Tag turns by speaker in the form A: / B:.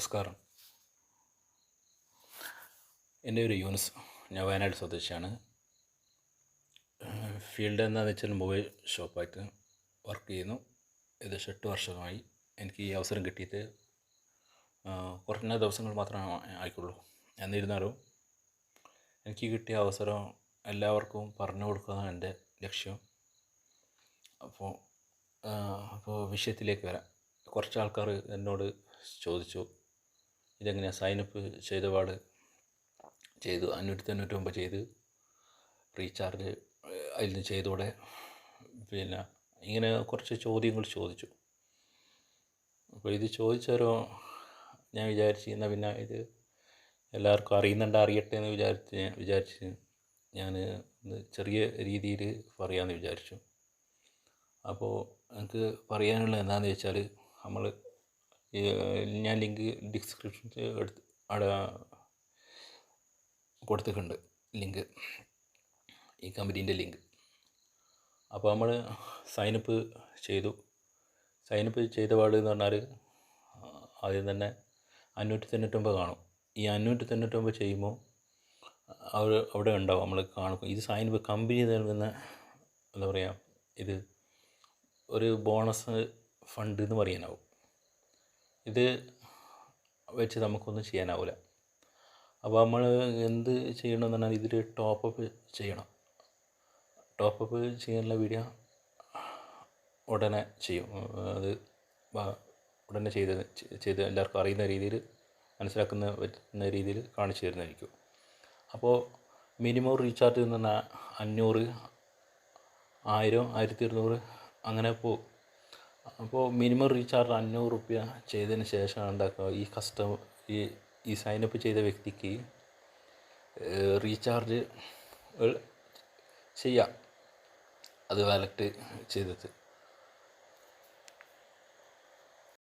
A: നമസ്കാരം. എന്റെ ഒരു യൂണിസ് ഞാൻ വയനാട് സ്വദേശിയാണ്. ഫീൽഡ് എന്താണെന്ന് വെച്ചാൽ മൊബൈൽ ഷോപ്പായിട്ട് വർക്ക് ചെയ്യുന്നു. ഏകദേശം എട്ട് വർഷമായി എനിക്ക് ഈ അവസരം കിട്ടിയിട്ട് കുറഞ്ഞ ദിവസങ്ങൾ മാത്രമേ ആയിക്കുള്ളൂ. എന്നിരുന്നാലും എനിക്ക് കിട്ടിയ അവസരം എല്ലാവർക്കും പറഞ്ഞു കൊടുക്കുകയാണ് എന്റെ ലക്ഷ്യം. അപ്പോൾ അപ്പോൾ വിഷയത്തിലേക്ക് വരാം. കുറച്ച് ആൾക്കാർ എന്നോട് ചോദിച്ചു. ഇതെങ്ങനെയാണ് സൈനപ്പ് ചെയ്ത പാട്? ചെയ്തു. അഞ്ഞൂറ്റി തൊണ്ണൂറ്റി ഒമ്പത് ചെയ്ത് റീചാർജ് അതിൽ നിന്ന് ചെയ്തോടെ പിന്നെ ഇങ്ങനെ കുറച്ച് ചോദ്യങ്ങൾ ചോദിച്ചു. അപ്പോൾ ഇത് ചോദിച്ചാലോ ഞാൻ വിചാരിച്ചു എന്നാൽ പിന്നെ ഇത് എല്ലാവർക്കും അറിയുന്നുണ്ട് അറിയട്ടെ എന്ന് വിചാരിച്ച് ഞാൻ വിചാരിച്ച് ഞാൻ ചെറിയ രീതിയിൽ പറയാമെന്ന് വിചാരിച്ചു. അപ്പോൾ എനിക്ക് പറയാനുള്ള എന്താണെന്ന് വെച്ചാൽ നമ്മൾ ഞാൻ ലിങ്ക് ഡിസ്ക്രിപ്ഷൻ അവിടെ കൊടുത്തിട്ടുണ്ട് ലിങ്ക് ഈ കമ്പനീന്റെ ലിങ്ക്. അപ്പോൾ നമ്മൾ സൈനപ്പ് ചെയ്തു. സൈനപ്പ് ചെയ്ത പാട് എന്ന് പറഞ്ഞാൽ ആദ്യം തന്നെ അഞ്ഞൂറ്റി തൊണ്ണൂറ്റൊമ്പത് കാണും. ഈ അഞ്ഞൂറ്റി തൊണ്ണൂറ്റൊമ്പത് ചെയ്യുമ്പോൾ അവർ അവിടെ ഉണ്ടാവും. നമ്മൾ കാണും. ഇത് സൈനപ്പ് കമ്പനി നൽകുന്ന എന്താ പറയുക ഇത് ഒരു ബോണസ് ഫണ്ട് എന്ന് പറയാനാവും. ഇത് വെച്ച് നമുക്കൊന്നും ചെയ്യാനാവില്ല അപ്പോൾ നമ്മൾ എന്ത് ചെയ്യണമെന്ന് പറഞ്ഞാൽ ഇതിൽ ടോപ്പപ്പ് ചെയ്യണം. ടോപ്പപ്പ് ചെയ്യാനുള്ള വീഡിയോ ഉടനെ ചെയ്യും. അത് ഉടനെ ചെയ്ത് ചെയ്ത് എല്ലാവർക്കും അറിയുന്ന രീതിയിൽ മനസ്സിലാക്കുന്ന പറ്റുന്ന രീതിയിൽ കാണിച്ചു തരുന്നതായിരിക്കും. അപ്പോൾ മിനിമം റീചാർജ് എന്ന് പറഞ്ഞാൽ അഞ്ഞൂറ് ആയിരം ആയിരത്തി ഇരുന്നൂറ് അങ്ങനെ പോകും അപ്പോൾ മിനിമം റീചാർജ് അഞ്ഞൂറ് റുപ്യ ചെയ്തതിന് ശേഷം ഉണ്ടാക്കുക ഈ കസ്റ്റമർ ഈ ഈ സൈനപ്പ് ചെയ്ത വ്യക്തിക്ക് റീചാർജ് ചെയ്യാം. അത് വാലറ്റ് ചെയ്തിട്ട്.